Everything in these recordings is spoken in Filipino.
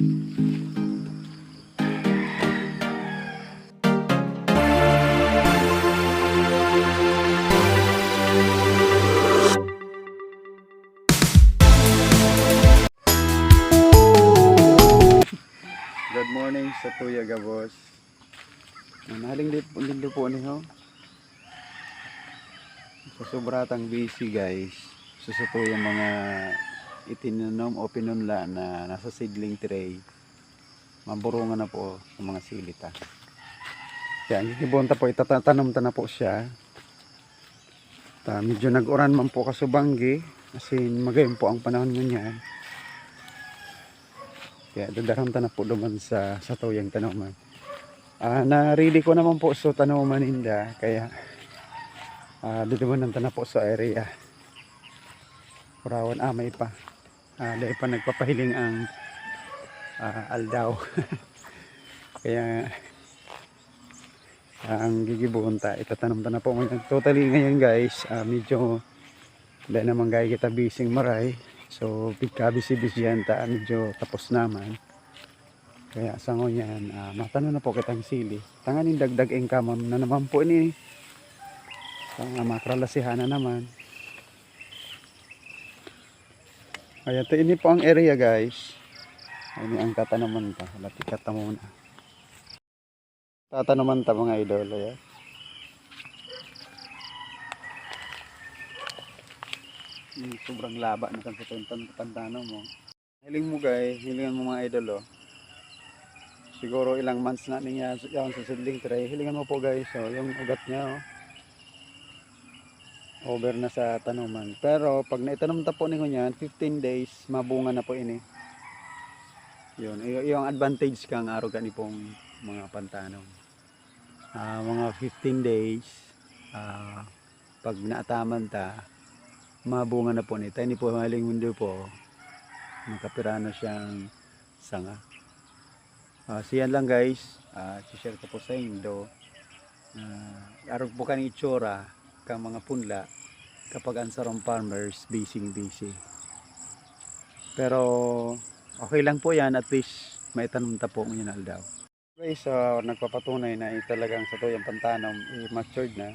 Good morning sa Tuya Gabos. Nahaling din po, niyo. Sa sobratang busy guys. Susuto yung mga itinanom o pinunla na nasa seedling tray. Maburungan na po sa mga silita. Kaya ang gigibonta po, itatanom ta na po siya. Ta, medyo nag-uran man po kasubanggi. Kasi magayon po ang panahon ngayon. Kaya dadaramta na po duman sa sa tuyang tanaman. Ah, na-ready ko naman po so tanaman ninda kaya ah dito man na po sa area. Purawan amay pa. Ah, dahil pa nagpapahiling ang ah, aldaw. kaya ah, ang gigibunta itatanong ta na po ngayon. Totally ngayon guys, ah, medyo dahil naman gaya kita bising maray. So, pagka busy-busy yan, ta, medyo tapos naman. Kaya sa ngonyan, uh, matanong na po kitang sili. Tanganin dagdag income na naman po ini. Tanga makralasihan na naman. Kaya ito ini po ang area guys. Ini ang tatanaman ta. Latikat ta muna. Tatanaman ta mga idol. Ayan. Yung sobrang laba na kan sa pantano mo. Hiling mo guys, hilingan mo mga idol oh. Siguro ilang months na niya yan sa seedling tray. Hilingan mo po guys, oh, yung ugat niya oh. Over na sa tanuman. Pero pag naitanom ta po ninyo yan, 15 days mabunga na po ini. Yun, yung advantage kang araw gani pong mga pantanom. Ah, mga 15 days ah, pag naataman ta, mabunga na po nito. Hindi po maling mundo po. Nakapira na siyang sanga. Uh, siyan lang guys. Uh, share ko po sa inyo. Uh, arog po kani kang mga punla kapag ang sarong farmers busy busy. Pero okay lang po yan at least may tanong ta po ngayon aldaw. Guys, so, nagpapatunay na eh, talagang sa tuyang pantanom eh, matured na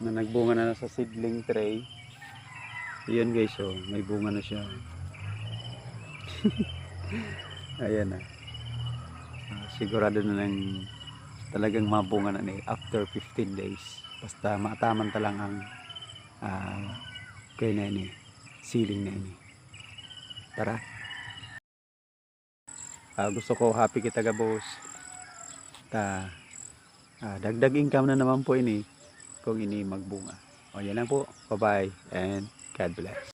na nagbunga na sa seedling tray Ayan guys, oh, may bunga na siya. Ayan na. Ah, sigurado na lang talagang mabunga na ni after 15 days. Basta mataman ta lang ang kay na ini, ceiling na ini. Tara. Ah, gusto ko happy kita gabos. Ta ah, dagdag income na naman po ini kung ini magbunga. O yan lang po. Bye-bye and God bless.